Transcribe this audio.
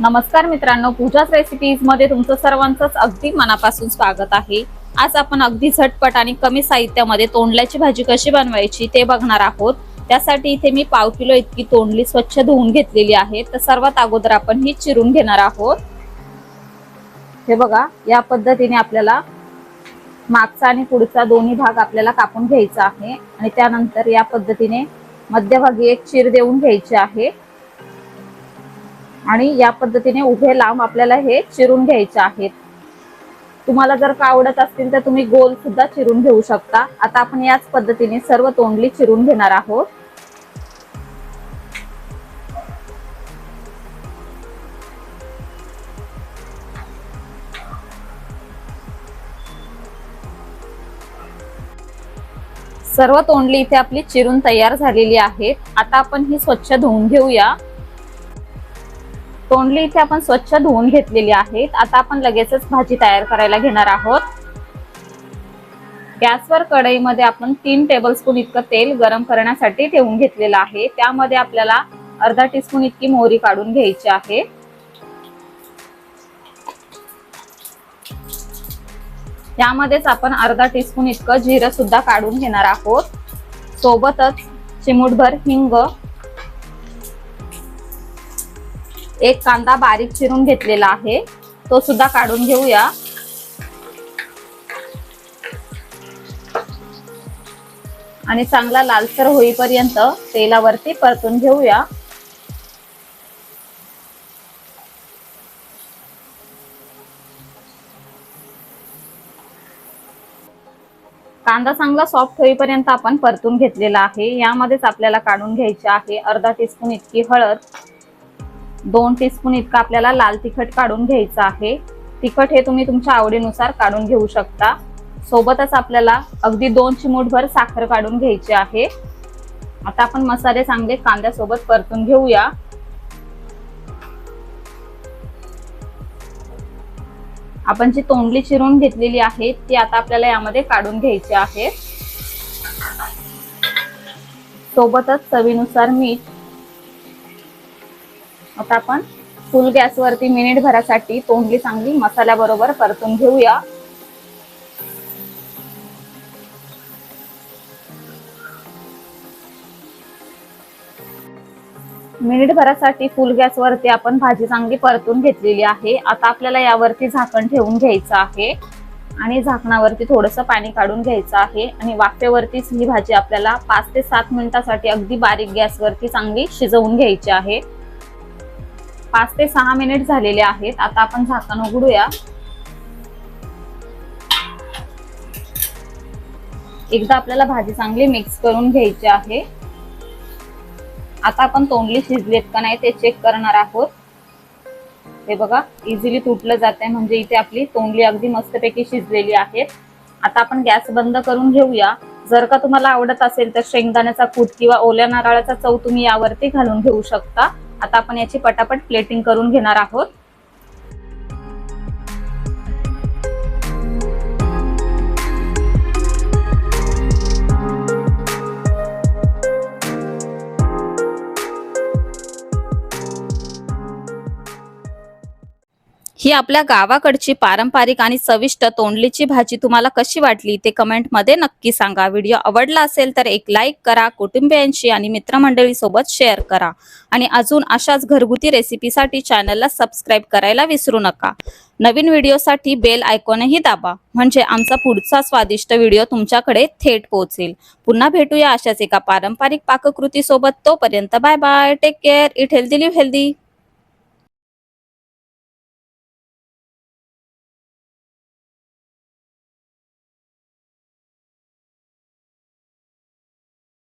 नमस्कार मित्रांनो पूजाच रेसिपीजमध्ये तुमचं सर्वांचंच अगदी मनापासून स्वागत आहे. आज आपण अगदी झटपट आणि कमी साहित्यामध्ये तोंडल्याची भाजी कशी बनवायची ते बघणार आहोत. त्यासाठी इथे मी पाव किलो इतकी तोंडली स्वच्छ धुवून घेतलेली आहे. तर सर्वात अगोदर आपण ही चिरून घेणार आहोत. हे बघा या पद्धतीने आपल्याला मागचा आणि पुढचा दोन्ही भाग आपल्याला कापून घ्यायचा आहे. आणि त्यानंतर या पद्धतीने मध्यभागी एक चीर देऊन घ्यायची आहे. आणि या पद्धतीने उभे लांब आपल्याला हे चिरून घ्यायचे आहेत. तुम्हाला जर का आवडत असतील तर तुम्ही गोल सुद्धा चिरून घेऊ शकता. आता आपण याच पद्धतीने सर्व तोंडली चिरून घेणार आहोत. सर्व तोंडली इथे आपली चिरून तयार झालेली आहेत. आता आपण ही स्वच्छ धुवून घेऊया. तोंडली इथे आपण स्वच्छ धुवून घेतलेली आहेत. आता आपण लगेचच भाजी तयार करायला घेणार आहोत. गॅसवर कढईमध्ये आपण तीन टेबलस्पून इतकं तेल गरम करण्यासाठी ठेवून घेतलेलं आहे. त्यामध्ये आपल्याला अर्धा टीस्पून इतकी मोहरी काढून घ्यायची आहे. यामध्येच आपण अर्धा टीस्पून इतकं जिरं सुद्धा काढून घेणार आहोत. सोबतच चिमूटभर हिंग एक कांदा बारीक चिरून घेतलेला आहे. तो सुद्धा काढून घेऊया. आणि चांगला लालसर होईपर्यंत तेलावरती परतून घेऊया. कांदा चांगला सॉफ्ट होईपर्यंत आपण परतून घेतलेला आहे. यामध्येच आपल्याला काढून घ्यायचे आहे. अर्धा टीस्पून इतकी हळद. दोन टीस्पून इतका आपल्याला लाल तिखट काढून घ्यायचं आहे. तिखट हे तुम्ही तुमच्या आवडीनुसार काढून घेऊ शकता. सोबतच आपल्याला अगदी दोन चिमूटभर साखर काढून घ्यायची आहे. आता आपण मसाले चांगले कांद्यासोबत परतून घेऊया. आपण जी तोंडली चिरून घेतलेली आहे ती आता आपल्याला यामध्ये काढून घ्यायची आहे. सोबतच चवीनुसार मीठ आता आपण फुल गॅसवरती मिनिट भरासाठी तोंडली चांगली मसाल्याबरोबर परतून घेऊया. मिनिट भरासाठी फुल गॅसवरती आपण भाजी चांगली परतून घेतलेली आहे. आता आपल्याला यावरती झाकण ठेवून घ्यायचं आहे. आणि झाकणावरती थोडंसं पाणी काढून घ्यायचं आहे. आणि वाफेवरतीच ही भाजी आपल्याला पाच ते सात मिनिटासाठी अगदी बारीक गॅसवरती चांगली शिजवून घ्यायची आहे. पाच ते सहा मिनिट झालेले आहेत. आता आपण झाकण उघडूया. एकदा आपल्याला भाजी चांगली मिक्स करून घ्यायची आहे. आता आपण तोंडली शिजलेत का नाही ते चेक करणार आहोत. हे बघा इझिली तुटलं जात आहे म्हणजे इथे आपली तोंडली अगदी मस्तपैकी शिजलेली आहे. आता आपण गॅस बंद करून घेऊया. जर का तुम्हाला आवडत असेल तर शेंगदाण्याचा कूट किंवा ओल्या नारळाचा चव तुम्ही यावरती घालून घेऊ शकता. आता आपण याची पटापट प्लेटिंग करून घेणार आहोत. ही आपल्या गावाकडची पारंपरिक आणि चविष्ट तोंडलीची भाजी तुम्हाला कशी वाटली ते कमेंटमध्ये नक्की सांगा. व्हिडिओ आवडला असेल तर एक लाईक करा कुटुंबियांशी आणि मित्रमंडळी सोबत शेअर करा. आणि अजून अशाच घरगुती रेसिपीसाठी चॅनलला सबस्क्राईब करायला विसरू नका. नवीन व्हिडिओसाठी बेल आयकॉनही दाबा म्हणजे आमचा पुढचा स्वादिष्ट व्हिडिओ तुमच्याकडे थेट पोहोचेल. पुन्हा भेटूया अशाच एका पारंपरिक पाककृतीसोबत. तोपर्यंत bye bye take care eat healthy live healthy